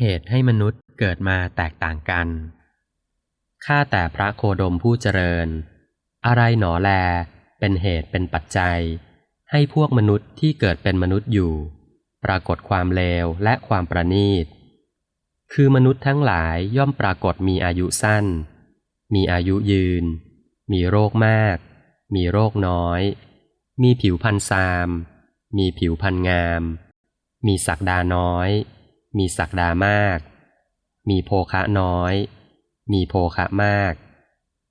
เหตุให้มนุษย์เกิดมาแตกต่างกัน ข้าแต่พระโคดมผู้เจริญ อะไรหนอแล เป็นเหตุเป็นปัจจัย ให้พวกมนุษย์ที่เกิดเป็นมนุษย์อยู่ ปรากฏความเลวและความประณีต คือมนุษย์ทั้งหลายย่อมปรากฏมีอายุสั้น มีอายุยืน มีโรคมาก มีโรคน้อย มีผิวพันซาม มีผิวพันงาม มีศักดาน้อย มีศักดามาก มีโภคะน้อย มีโภคะมาก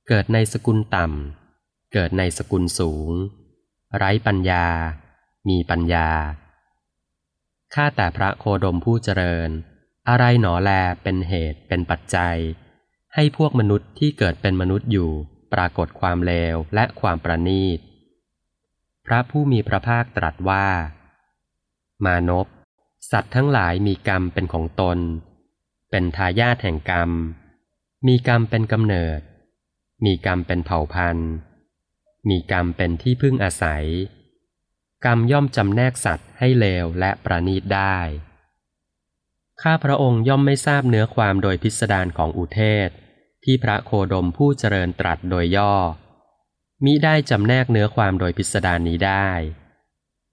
เกิดในสกุลต่ำ เกิดในสกุลสูง ไร้ปัญญา มีปัญญา ข้าแต่พระโคดมผู้เจริญ อะไรหนอแลเป็นเหตุเป็นปัจจัย ให้พวกมนุษย์ที่เกิดเป็นมนุษย์อยู่ปรากฏความเลวและความประณีต พระผู้มีพระภาคตรัสว่า มานพ สัตว์ทั้งหลายมีกรรมเป็นของตน เป็นทายาทแห่งกรรม มีกรรมเป็นกำเนิด มีกรรมเป็นเผ่าพันธุ์ มีกรรมเป็นที่พึ่งอาศัย กรรมย่อมจำแนกสัตว์ให้เลวและประณีตได้ ข้าพระองค์ย่อมไม่ทราบเนื้อความโดยพิสดารของอุเทศ ที่พระโคดมผู้เจริญตรัสโดยย่อ มิได้จำแนกเนื้อความโดยพิสดารนี้ได้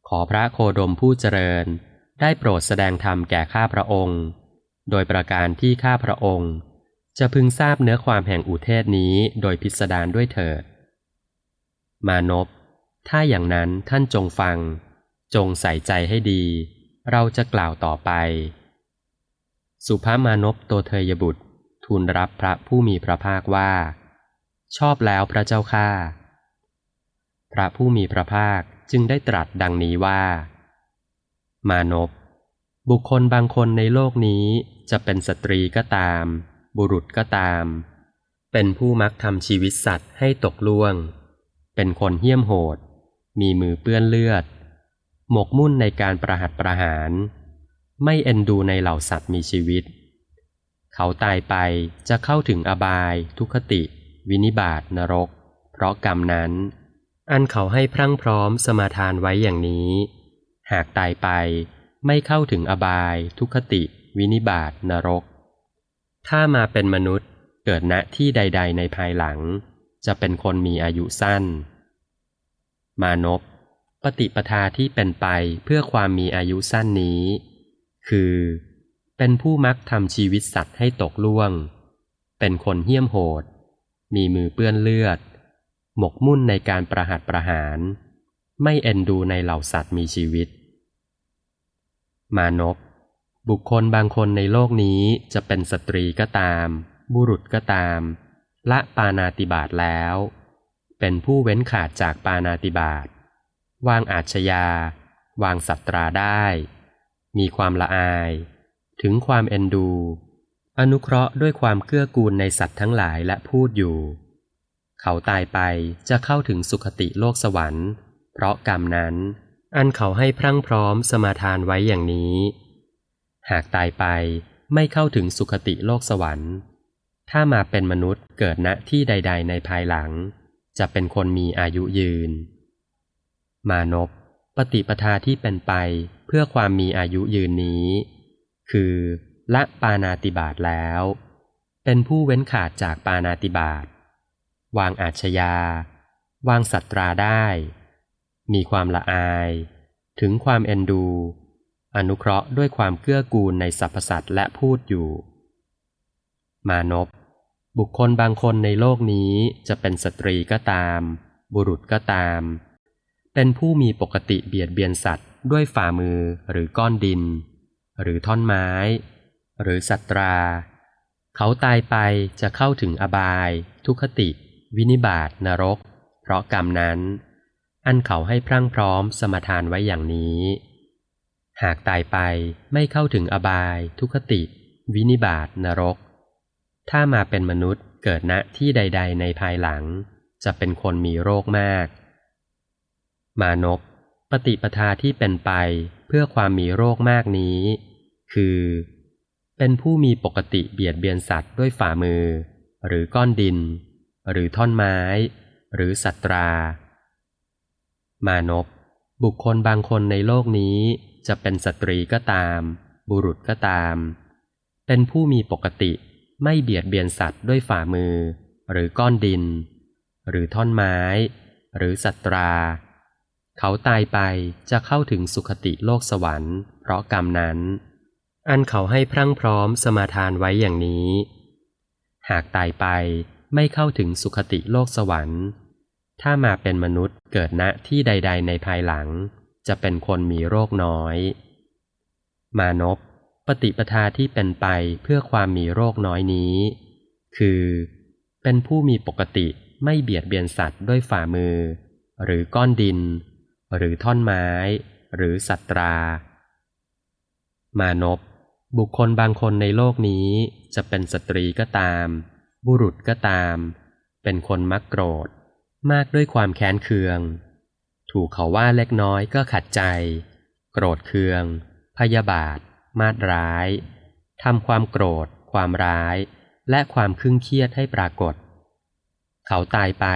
ขอพระโคดมผู้เจริญ ได้โปรดแสดงธรรมแก่ข้าพระองค์ โดยประการที่ข้าพระองค์ จะพึงทราบเนื้อความแห่งอุเทศนี้โดยพิสดารด้วยเถิด มานพถ้าอย่างนั้นท่านจงฟัง จงใส่ใจให้ดี เราจะกล่าวต่อไป สุภามานพโตเทยบุตร ทูลรับพระผู้มีพระภาคว่า ชอบแล้วพระเจ้าข้าพระผู้มีพระภาคจึงได้ตรัสดังนี้ว่า มานพบุคคลบางคนในโลกนี้จะเป็นสตรีก็ตาม บุรุษก็ตาม เป็นผู้มักทำชีวิตสัตว์ให้ตกล่วง เป็นคนเหี้ยมโหด มีมือเปื้อนเลือด หมกมุ่นในการประหัตประหาร ไม่เอ็นดูในเหล่าสัตว์มีชีวิต เขาตายไปจะเข้าถึงอบาย ทุคติ วินิบาตนรก เพราะกรรมนั้น อันเขาให้พรั่งพร้อมสมาทานไว้อย่างนี้ หากตายไปไม่เข้าถึงอบาย ทุคติ วินิบาตนรก ถ้ามาเป็นมนุษย์เกิดณที่ใด ๆ ในภายหลัง จะเป็นคนมีอายุสั้น มานพปฏิปทาที่เป็นไปเพื่อความมีอายุสั้นนี้ คือ เป็นผู้มักทำชีวิตสัตว์ให้ตกล่วง เป็นคนเหี้ยมโหด มีมือเปื้อนเลือด หมกมุ่นในการประหัตประหาร ไม่เอ็นดูในเหล่าสัตว์มีชีวิต มานพบุคคลบางคนในโลกนี้จะเป็นสตรีก็ตาม บุรุษก็ตาม ละปานาติบาตแล้ว เป็นผู้เว้นขาดจากปานาติบาตวางอาชญา วางสัตราได้ มีความละอาย ถึงความเอ็นดู อนุเคราะห์ด้วยความเกื้อกูลในสัตว์ทั้งหลายและพูดอยู่ เขาตายไปจะเข้าถึงสุคติโลกสวรรค์ เพราะกรรมนั้น อันเขาให้พรั่งพร้อมสมาทานไว้อย่างนี้ หากตายไปไม่เข้าถึงสุคติโลกสวรรค์ ถ้ามาเป็นมนุษย์เกิดณที่ใด ๆ ในภายหลัง จะเป็นคนมีอายุยืน มานพปฏิปทาที่เป็นไปเพื่อความมีอายุยืนนี้ คือละปานาติบาตแล้ว เป็นผู้เว้นขาดจากปานาติบาตวางอาชญาวางสัตราได้ มีความละอาย ถึงความเอ็นดู อนุเคราะห์ด้วยความเกื้อกูลในสรรพสัตว์และพูดอยู่ มานพบุคคลบางคนในโลกนี้จะเป็นสตรีก็ตาม บุรุษก็ตาม เป็นผู้มีปกติเบียดเบียนสัตว์ด้วยฝ่ามือหรือก้อนดิน หรือท่อนไม้ หรือสัตรา เขาตายไปจะเข้าถึงอบาย ทุคติ วินิบาตนรก เพราะกรรมนั้น อันเขาให้พรั่งพร้อมสมทานไว้อย่างนี้ หากตายไปไม่เข้าถึงอบาย ทุคติ วินิบาตนรก ถ้ามาเป็นมนุษย์เกิดณที่ใด ๆ ในภายหลัง จะเป็นคนมีโรคมาก มานพปฏิปทาที่เป็นไปเพื่อความมีโรคมากนี้ คือ เป็นผู้มีปกติเบียดเบียนสัตว์ด้วยฝ่ามือ หรือก้อนดิน หรือท่อนไม้ หรือสัตรา มานพบุคคลบางคนในโลกนี้จะเป็นสตรีก็ตาม บุรุษก็ตาม เป็นผู้มีปกติไม่เบียดเบียนสัตว์ด้วยฝ่ามือ หรือก้อนดิน หรือท่อนไม้ หรือสัตรา เขาตายไปจะเข้าถึงสุคติโลกสวรรค์ เพราะกรรมนั้น อันเขาให้พรั่งพร้อมสมาทานไว้อย่างนี้ หากตายไปไม่เข้าถึงสุคติโลกสวรรค์ ถ้ามาเป็นมนุษย์เกิดณที่ใด ๆ ในภายหลัง จะเป็นคนมีโรคน้อย มานพปฏิปทาที่เป็นไปเพื่อความมีโรคน้อยนี้ คือ เป็นผู้มีปกติไม่เบียดเบียนสัตว์ด้วยฝ่ามือ หรือก้อนดิน หรือท่อนไม้ หรือสัตรา มานพบุคคลบางคนในโลกนี้จะเป็นสตรีก็ตาม บุรุษก็ตาม เป็นคนมักโกรธ มากด้วยความแค้นเคือง ถูกเขาว่าเล็กน้อยก็ขัดใจ โกรธเคือง พยาบาท มาดร้ายทำความโกรธ ความร้าย และความคึ่งเครียดให้ปรากฏ เขาตายไป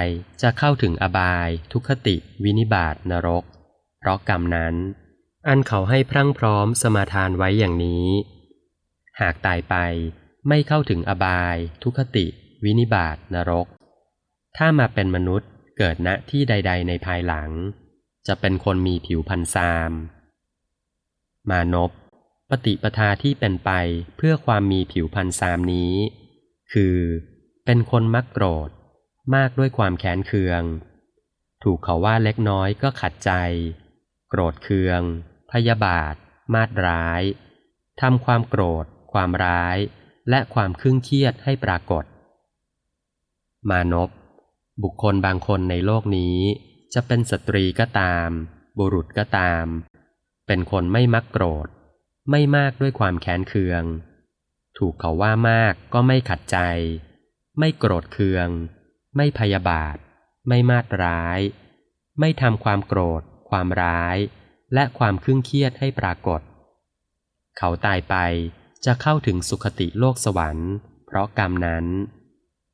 จะเข้าถึงอบาย ทุคติ วินิบาตนรก เพราะกรรมนั้น อันเขาให้พรั่งพร้อมสมาทานไว้อย่างนี้ หากตายไปไม่เข้าถึงอบาย ทุคติ วินิบาตนรก ถ้ามาเป็นมนุษย์ เกิดณที่ใด ๆ ในภายหลัง จะเป็นคนมีผิวพันซาม มานพปฏิปทาที่เป็นไปเพื่อความมีผิวพันซามนี้ คือ เป็นคนมักโกรธ มากด้วยความแค้นเคือง ถูกเขาว่าเล็กน้อยก็ขัดใจ โกรธเคือง พยาบาท มาดร้ายทำความโกรธ ความร้าย และความครึ่งเครียดให้ปรากฏ มานพ บุคคลบางคนในโลกนี้ จะเป็นสตรีก็ตาม บุรุษก็ตาม เป็นคนไม่มักโกรธ ไม่มากด้วยความแค้นเคือง ถูกเขาว่ามากก็ไม่ขัดใจ ไม่โกรธเคือง ไม่พยาบาท ไม่มาดร้าย ไม่ทำความโกรธ ความร้าย และความครึ่งเครียดให้ปรากฏ เขาตายไปจะเข้าถึงสุคติโลกสวรรค์ เพราะกรรมนั้น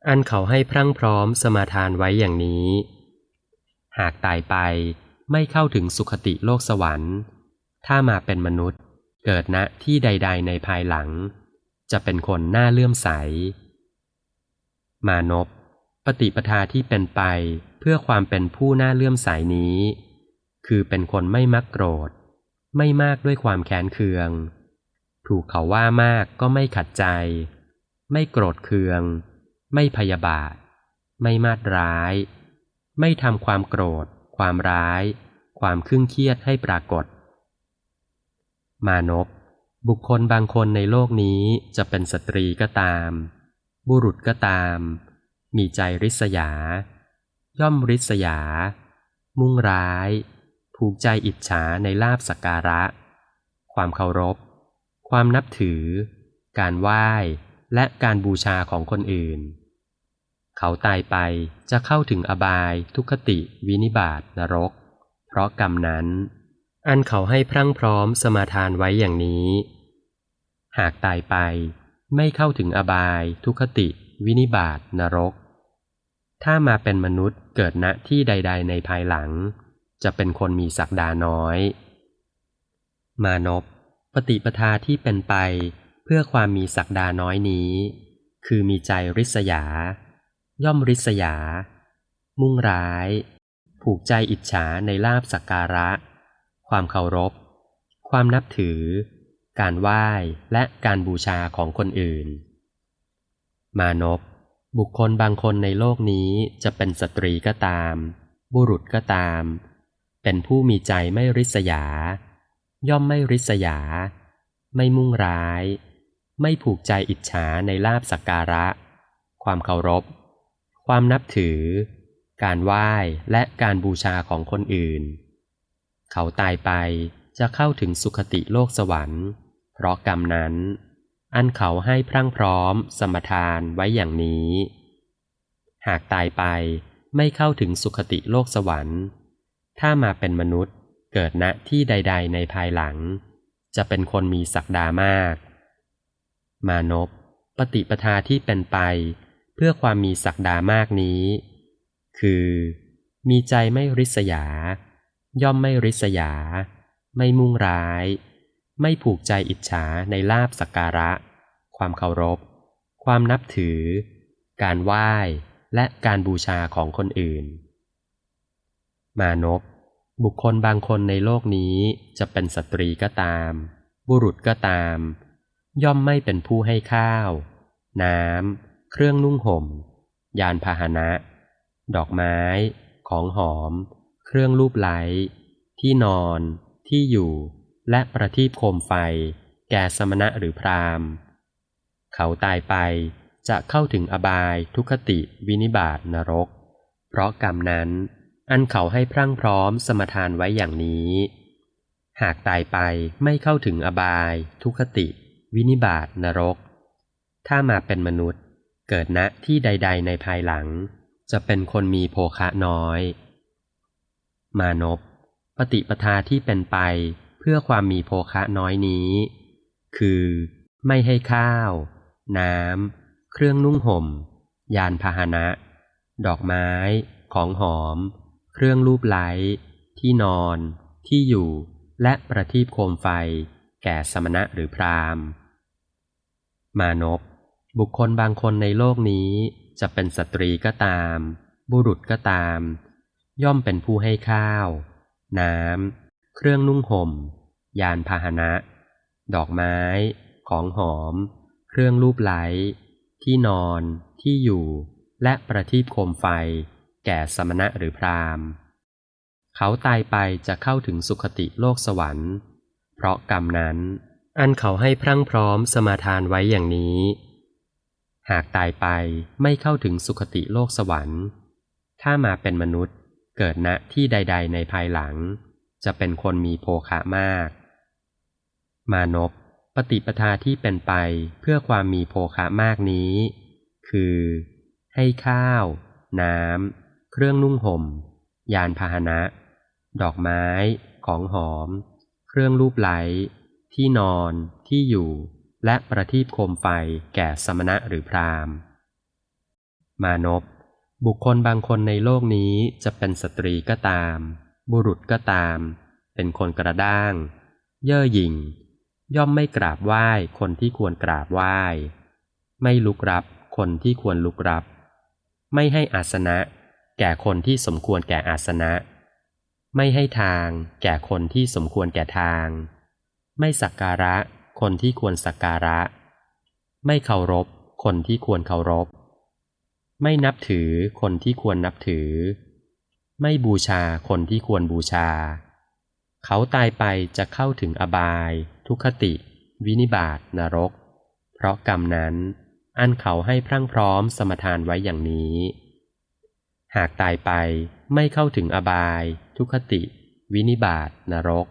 อันเขาให้พรั่งพร้อมสมาทานไว้อย่างนี้ หากตายไปไม่เข้าถึงสุคติโลกสวรรค์ ถ้ามาเป็นมนุษย์เกิดณที่ใด ๆ ในภายหลัง จะเป็นคนน่าเลื่อมใส มานพปฏิปทาที่เป็นไปเพื่อความเป็นผู้น่าเลื่อมใสนี้ คือเป็นคนไม่มักโกรธ ไม่มากด้วยความแค้นเคือง ถูกเขาว่ามากก็ไม่ขัดใจ ไม่โกรธเคือง ไม่พยาบาท ไม่มาดร้าย ไม่ทำความโกรธ ความร้าย ความครึ่งเครียดให้ปรากฏ มานพบุคคลบางคนในโลกนี้จะเป็นสตรีก็ตาม บุรุษก็ตาม มีใจริษยา ย่อมริษยา มุ่งร้ายผูกใจอิจฉาในลาบสักการะ ความเคารพ ความนับถือ การไหว้ และการบูชาของคนอื่น เขาตายไปจะเข้าถึงอบาย ทุคติ วินิบาตนรก เพราะกรรมนั้น อันเขาให้พรั่งพร้อมสมาทานไว้อย่างนี้ หากตายไปไม่เข้าถึงอบาย ทุคติ วินิบาตนรก ถ้ามาเป็นมนุษย์เกิดณที่ใด ๆ ในภายหลัง จะเป็นคนมีศักดาน้อย มานพปฏิปทาที่เป็นไป เพื่อความมีศักดาน้อยนี้ คือมีใจริษยา ย่อมริษยา มุ่งร้าย ผูกใจอิจฉาในลาบสักการะ ความเคารพ ความนับถือ การไหว้และการบูชาของคนอื่น มานพบุคคลบางคนในโลกนี้จะเป็นสตรีก็ตาม บุรุษก็ตาม เป็นผู้มีใจไม่ริษยา ย่อมไม่ริษยา ไม่มุ่งร้าย ไม่ผูกใจอิจฉาในลาบสักการะ ความเคารพ ความนับถือ การไหว้และการบูชาของคนอื่น เขาตายไปจะเข้าถึงสุคติโลกสวรรค์ เพราะกรรมนั้น อันเขาให้พรั่งพร้อม สมทานไว้อย่างนี้ หากตายไปไม่เข้าถึงสุคติโลกสวรรค์ ถ้ามาเป็นมนุษย์เกิดณที่ใด ๆ ในภายหลัง จะเป็นคนมีศักดามาก มานพปฏิปทาที่เป็นไป เพื่อความมีศักดามากนี้ คือ มีใจไม่ริษยา ย่อมไม่ริษยา ไม่มุ่งร้าย ไม่ผูกใจอิจฉาในลาบสักการะ ความเคารพ ความนับถือ การไหว้ และการบูชาของคนอื่น มานพบุคคลบางคนในโลกนี้จะเป็นสตรีก็ตาม บุรุษก็ตาม ย่อมไม่เป็นผู้ให้ข้าว น้ำ เครื่องนุ่งห่ม ยานพาหนะ ดอกไม้ ของหอม เครื่องรูปไล้ที่นอน ที่อยู่ และประทีปโคมไฟ แก่สมณะหรือพราหมณ์ เขาตายไปจะเข้าถึงอบายทุคติวินิบาตนรก เพราะกรรมนั้น อันเขาให้พรั่งพร้อมสมทานไว้อย่างนี้ หากตายไปไม่เข้าถึงอบายทุคติ วินิบาตนรก ถ้ามาเป็นมนุษย์ เกิดณที่ใด ๆ ในภายหลัง จะเป็นคนมีโภคะน้อย มานพปฏิปทาที่เป็นไปเพื่อความมีโภคะน้อยนี้ คือไม่ให้ข้าว น้ำ เครื่องนุ่งห่ม ยานพาหนะ ดอกไม้ ของหอม เครื่องรูปไล้ที่นอน ที่อยู่ และประทีปโคมไฟ แก่สมณะหรือพราหมณ์ มานพบุคคลบางคนในโลกนี้จะเป็นสตรีก็ตาม บุรุษก็ตาม ย่อมเป็นผู้ให้ข้าว น้ำ เครื่องนุ่งห่ม ยานพาหนะ ดอกไม้ ของหอม เครื่องรูปไล้ที่นอน ที่อยู่ และประทีปโคมไฟ แก่สมณะหรือพราหมณ์ เขาตายไปจะเข้าถึงสุคติโลกสวรรค์ เพราะกรรมนั้น อันเขาให้พรั่งพร้อมสมาทานไว้อย่างนี้ หากตายไปไม่เข้าถึงสุคติโลกสวรรค์ ถ้ามาเป็นมนุษย์เกิดณที่ใด ๆ ในภายหลัง จะเป็นคนมีโภคะมาก มานพปฏิปทาที่เป็นไปเพื่อความมีโภคะมากนี้ คือ ให้ข้าว น้ำ เครื่องนุ่งห่ม ยานพาหนะ ดอกไม้ ของหอม เครื่องรูปไหล ที่นอน ที่อยู่ และประทีปโคมไฟแก่สมณะหรือพราหมณ์ มานพบุคคลบางคนในโลกนี้จะเป็นสตรีก็ตาม บุรุษก็ตาม เป็นคนกระด้าง เย่อหยิ่ง ย่อมไม่กราบไหว้คนที่ควรกราบไหว้ ไม่ลุกรับคนที่ควรลุกรับ ไม่ให้อาสนะ แก่คนที่สมควรแก่อาสนะ ไม่ให้ทางแก่คนที่สมควรแก่ทาง ไม่สักการะคนที่ควรสักการะ ไม่เคารพคนที่ควรเคารพ ไม่นับถือคนที่ควรนับถือ ไม่บูชาคนที่ควรบูชา เขาตายไปจะเข้าถึงอบาย ทุคติ วินิบาตนรก เพราะกรรมนั้น อันเขาให้พรั่งพร้อมสมทานไว้อย่างนี้ หากตายไปไม่เข้าถึงอบาย ทุคติ วินิบาตนรก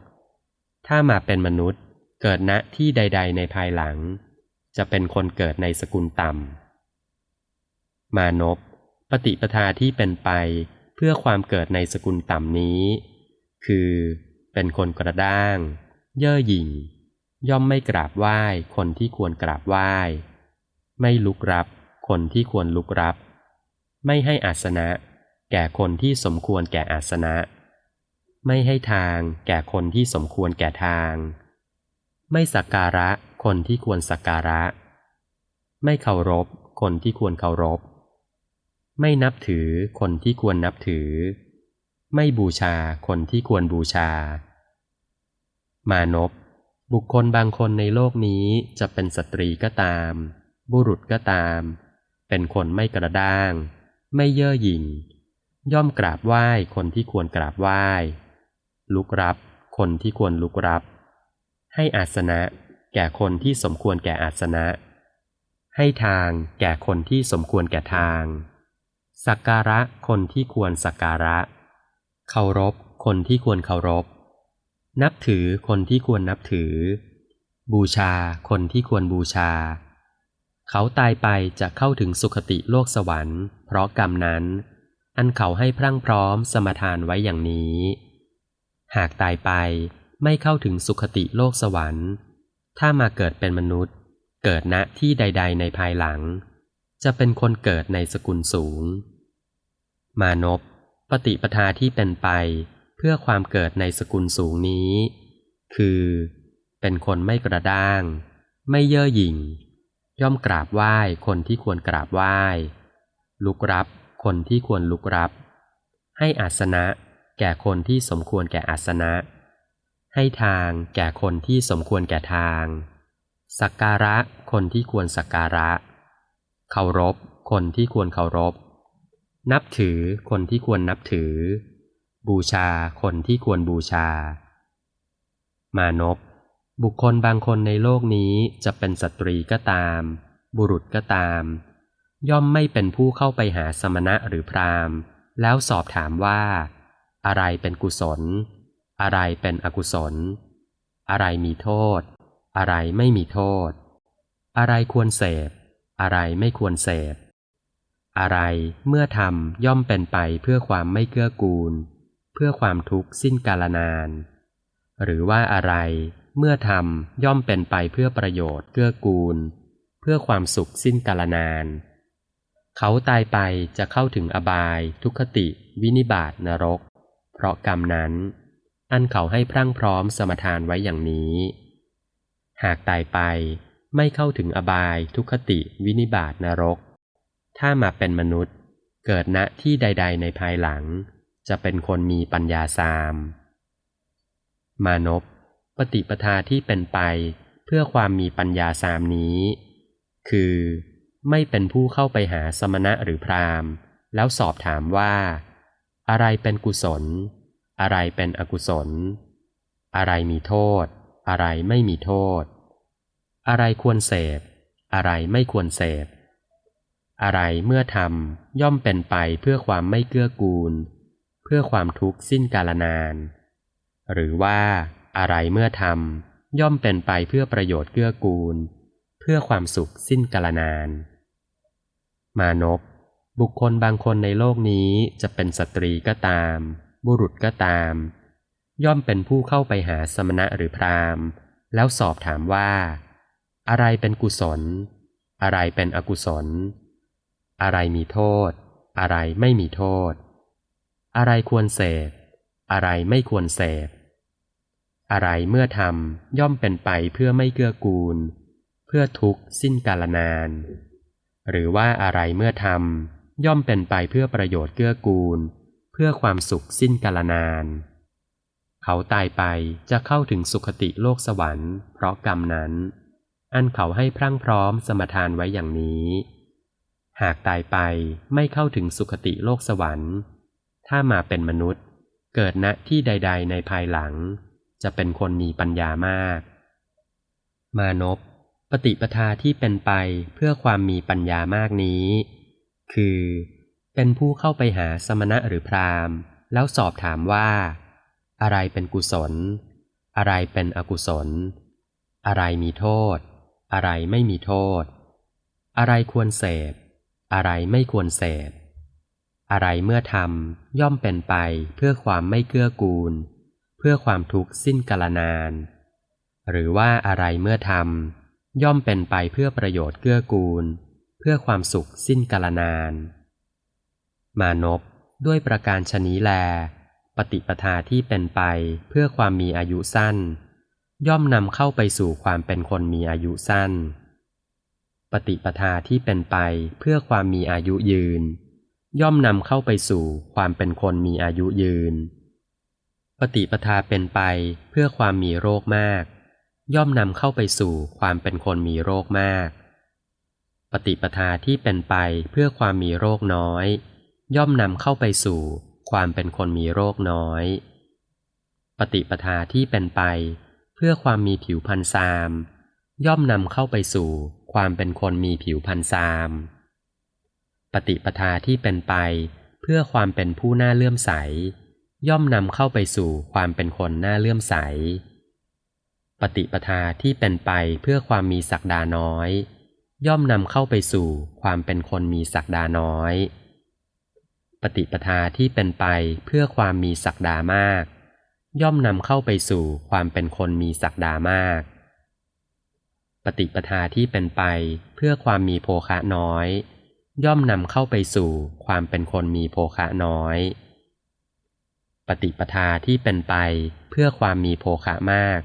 ถ้ามาเป็นมนุษย์เกิดณที่ใด ๆ ในภายหลัง จะเป็นคนเกิดในสกุลต่ำ มานพปฏิปทาที่เป็นไปเพื่อความเกิดในสกุลต่ำนี้ คือเป็นคนกระด้าง เย่อหยิ่ง ย่อมไม่กราบไหว้คนที่ควรกราบไหว้ ไม่ลุกรับคนที่ควรลุกรับ ไม่ให้อาสนะ แก่คนที่สมควรแก่อาสนะ ไม่ให้ทางแก่คนที่สมควรแก่ทาง ไม่สักการะคนที่ควรสักการะ ไม่เคารพคนที่ควรเคารพ ไม่นับถือคนที่ควรนับถือ ไม่บูชาคนที่ควรบูชามานพบุคคลบางคนในโลกนี้จะเป็นสตรีก็ตาม บุรุษก็ตาม เป็นคนไม่กระด้าง ไม่เย่อหยิ่ง ย่อมกราบไหว้คนที่ควรกราบไหว้ ลุกรับ คนที่ควรลุกรับ ให้อาสนะ แก่คนที่สมควรแก่อาสนะ ให้ทางแก่คนที่สมควรแก่ทาง สักการะคนที่ควรสักการะ เคารพ คนที่ควรเคารพ นับถือคนที่ควรนับถือ บูชาคนที่ควรบูชา เขาตายไปจะเข้าถึงสุคติโลกสวรรค์ เพราะกรรมนั้น อันเขาให้พรั่งพร้อมสมทานไว้อย่างนี้ หากตายไปไม่เข้าถึงสุคติโลกสวรรค์ ถ้ามาเกิดเป็นมนุษย์ เกิดณที่ใด ๆ ในภายหลัง จะเป็นคนเกิดในสกุลสูง มานพปฏิปทาที่เป็นไปเพื่อความเกิดในสกุลสูงนี้ คือ เป็นคนไม่กระด้าง ไม่เย่อหยิ่ง ย่อมกราบไหว้คนที่ควรกราบไหว้ลุกรับ คนที่ควรลุกรับ ให้อาสนะ แก่คนที่สมควรแก่อาสนะ ให้ทางแก่คนที่สมควรแก่ทาง สักการะคนที่ควรสักการะ เคารพ คนที่ควรเคารพ นับถือคนที่ควรนับถือ บูชาคนที่ควรบูชา มานพบุคคลบางคนในโลกนี้จะเป็นสตรีก็ตาม บุรุษก็ตาม ย่อมไม่เป็นผู้เข้าไปหาสมณะหรือพราหมณ์ แล้วสอบถามว่า อะไรเป็นกุศล อะไรเป็นอกุศล อะไรมีโทษ อะไรไม่มีโทษ อะไรควรเสพ อะไรไม่ควรเสพ อะไรเมื่อทำย่อมเป็นไปเพื่อความไม่เกื้อกูล เพื่อความทุกข์สิ้นกาลนาน หรือว่าอะไรเมื่อทำย่อมเป็นไปเพื่อประโยชน์เกื้อกูล เพื่อความสุขสิ้นกาลนาน เขาตายไปจะเข้าถึงอบาย ทุกขติ วินิบาตนรก เพราะกรรมนั้น อันเขาให้พรั่งพร้อมสมทานไว้อย่างนี้ หากตายไปไม่เข้าถึงอบาย ทุกขติ วินิบาตนรก ถ้ามาเป็นมนุษย์ เกิดณที่ใด ๆ ในภายหลัง จะเป็นคนมีปัญญาสาม มานพปฏิปทาที่เป็นไปเพื่อความมีปัญญาสามนี้ คือ ไม่เป็นผู้เข้าไปหาสมณะหรือพราหมณ์ แล้วสอบถามว่า อะไรเป็นกุศล อะไรเป็นอกุศล อะไรมีโทษ อะไรไม่มีโทษ อะไรควรเสพ อะไรไม่ควรเสพ อะไรเมื่อทำย่อมเป็นไปเพื่อความไม่เกื้อกูล เพื่อความทุกข์สิ้นกาลนาน หรือว่าอะไรเมื่อทำย่อมเป็นไปเพื่อประโยชน์เกื้อกูล เพื่อความสุขสิ้นกาลนาน มานพบุคคลบางคนในโลกนี้จะเป็นสตรีก็ตาม บุรุษก็ตาม ย่อมเป็นผู้เข้าไปหาสมณะหรือพราหมณ์ แล้วสอบถามว่า อะไรเป็นกุศล อะไรเป็นอกุศล อะไรมีโทษ อะไรไม่มีโทษ อะไรควรเสพ อะไรไม่ควรเสพ อะไรเมื่อทำย่อมเป็นไปเพื่อไม่เกื้อกูล เพื่อทุกข์สิ้นกาลนาน หรือว่าอะไรเมื่อทำย่อมเป็นไปเพื่อประโยชน์เกื้อกูล เพื่อความสุขสิ้นกาลนาน เขาตายไปจะเข้าถึงสุคติโลกสวรรค์ เพราะกรรมนั้น อันเขาให้พรั่งพร้อมสมทานไว้อย่างนี้ หากตายไปไม่เข้าถึงสุคติโลกสวรรค์ ถ้ามาเป็นมนุษย์ เกิดณที่ใด ๆ ในภายหลัง จะเป็นคนมีปัญญามาก มานพ ฏิปทาที่เป็นไปเพื่อความมีปัญญามากนี้ คือ เป็นผู้เข้าไปหาสมณะหรือพราหมณ์ แล้วสอบถามว่า อะไรเป็นกุศล อะไรเป็นอกุศล อะไรมีโทษ อะไรไม่มีโทษ อะไรควรเสพ อะไรไม่ควรเสพ อะไรเมื่อทำย่อมเป็นไปเพื่อความไม่เกื้อกูล เพื่อความทุกข์สิ้นกาลนาน หรือว่าอะไรเมื่อทำ ย่อมเป็นไปเพื่อประโยชน์เกื้อกูล เพื่อความสุขสิ้นกาลนาน มานพด้วยประการชนีแล ปฏิปทาที่เป็นไปเพื่อความมีอายุสั้น ย่อมนำเข้าไปสู่ความเป็นคนมีอายุสั้น ปฏิปทาที่เป็นไปเพื่อความมีอายุยืน ย่อมนำเข้าไปสู่ความเป็นคนมีอายุยืน ปฏิปทาเป็นไปเพื่อความมีโรคมาก ย่อมนำเข้าไปสู่ความเป็นคนมีโรคมาก ปฏิปทาที่เป็นไปเพื่อความมีโรคน้อย ย่อมนำเข้าไปสู่ความเป็นคนมีโรคน้อย ปฏิปทาที่เป็นไป เพื่อความมีผิวพันธ์ซาม ย่อมนำเข้าไปสู่ความเป็นคนมีผิวพันธ์ซาม ปฏิปทาที่เป็นไป เพื่อความเป็นผู้น่าเลื่อมใส ย่อมนำเข้าไปสู่ความเป็นคนน่าเลื่อมใส ฏิปทาที่เป็นไปเพื่อความมีศักดาน้อย ย่อมนำเข้าไปสู่ความเป็นคนมีศักดาน้อย ปฏิปทาที่เป็นไปเพื่อความมีศักดามาก ย่อมนำเข้าไปสู่ความเป็นคนมีศักดามาก ปฏิปทาที่เป็นไปเพื่อความมีโภคะน้อย ย่อมนำเข้าไปสู่ความเป็นคนมีโภคะน้อยปฏิปทาที่เป็นไปเพื่อความมีโภคะมาก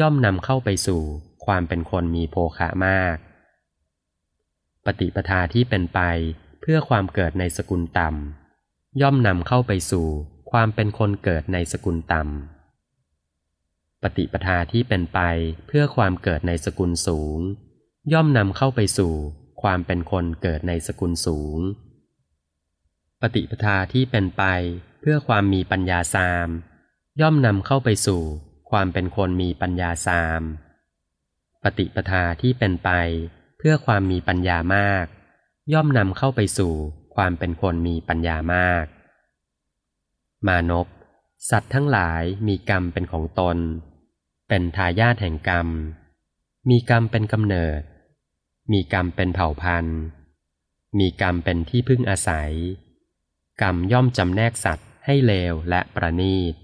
ย่อมนำเข้าไปสู่ความเป็นคนมีโภคะมาก ปฏิปทาที่เป็นไปเพื่อความเกิดในสกุลต่ำย่อมนำเข้าไปสู่ความเป็นคนเกิดในสกุลต่ำปฏิปทาที่เป็นไปเพื่อความเกิดในสกุลสูง ย่อมนำเข้าไปสู่ความเป็นคนเกิดในสกุลสูง ปฏิปทาที่เป็นไปเพื่อความมีปัญญาสาม ย่อมนำเข้าไปสู่ ความเป็นคนมีปัญญาสาม ปฏิปทาที่เป็นไป เพื่อความมีปัญญามาก ย่อมนำเข้าไปสู่ความเป็นคนมีปัญญามาก มานพสัตว์ทั้งหลายมีกรรมเป็นของตน เป็นทายาทแห่งกรรม มีกรรมเป็นกำเนิด มีกรรมเป็นเผ่าพันธุ์ มีกรรมเป็นที่พึ่งอาศัย กรรมย่อมจำแนกสัตว์ให้เลวและประณีต